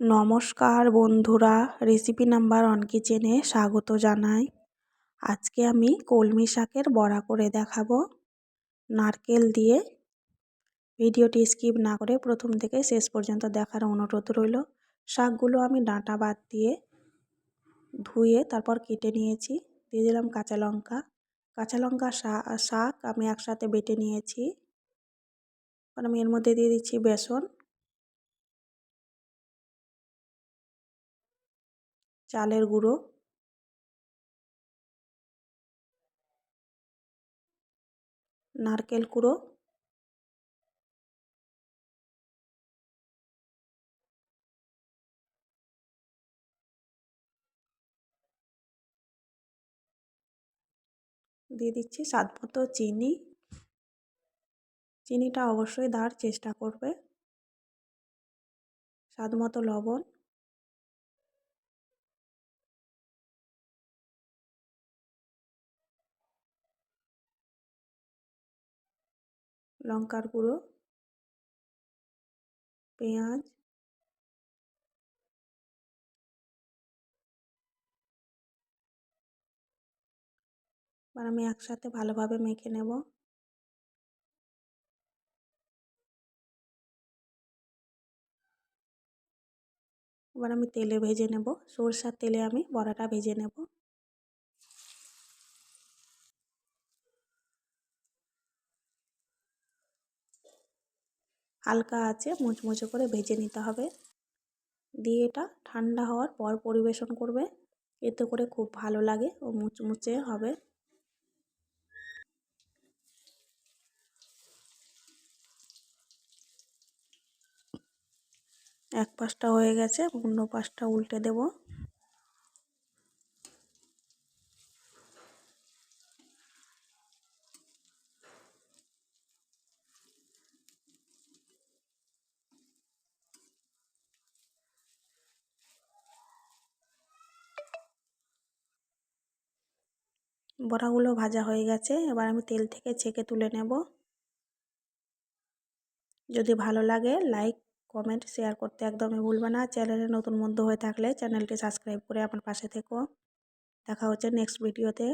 নমস্কার বন্ধুরা recipe number one কিচেনে স্বাগত জানাই। আজকে আমি কলমি শাকের বড়া করে দেখাবো। নারকেল দিয়ে ভিডিওটি স্কিপ না করে প্রথম থেকে শেষ পর্যন্ত দেখার অনুরোধ রইল। শাকগুলো আমি ডাঁটা বাদ দিয়ে ধুয়ে তারপর কেটে নিয়েছি। দিয়ে দিলাম কাঁচা লঙ্কা। কাঁচা লঙ্কা শাক আমি একসাথে বেটে নিয়েছি। আমি এর মধ্যে দিয়ে দিচ্ছি বেসন। চালের গুঁড়ো নারকেল কুড়ো দিয়ে দিচ্ছি স্বাদ মতো চিনি। চিনিটা অবশ্যই দেওয়ার চেষ্টা করবে। স্বাদ মতো লবণ। লঙ্কার গুঁড়ো, পেঁয়াজ, এবার আমি একসাথে ভালোভাবে মেখে নেব। এবার আমি তেলে ভেজে নেব, সরষার তেলে আমি বড়াটা ভেজে নেব। হালকা আছে মুচমুচে করে ভেজে নিতে হবে। দিয়ে এটা ঠান্ডা হওয়ার পর পরিবেশন করবে। এতে করে খুব ভালো লাগে ও মুচমুচে হবে। এক পাশটা হয়ে গেছে, অন্য পাশটা উল্টে দেব। বড়াগুলো ভাজা হয়ে গেছে। এবার আমি তেল থেকে ছেঁকে তুলে নেব। যদি ভালো লাগে, লাইক, কমেন্ট, শেয়ার করতে একদমই ভুলবে না। চ্যানেলে নতুন বন্ধু হয়ে থাকলে চ্যানেলটি সাবস্ক্রাইব করে আমার পাশে থেকো। দেখা হচ্ছে নেক্সট ভিডিওতে।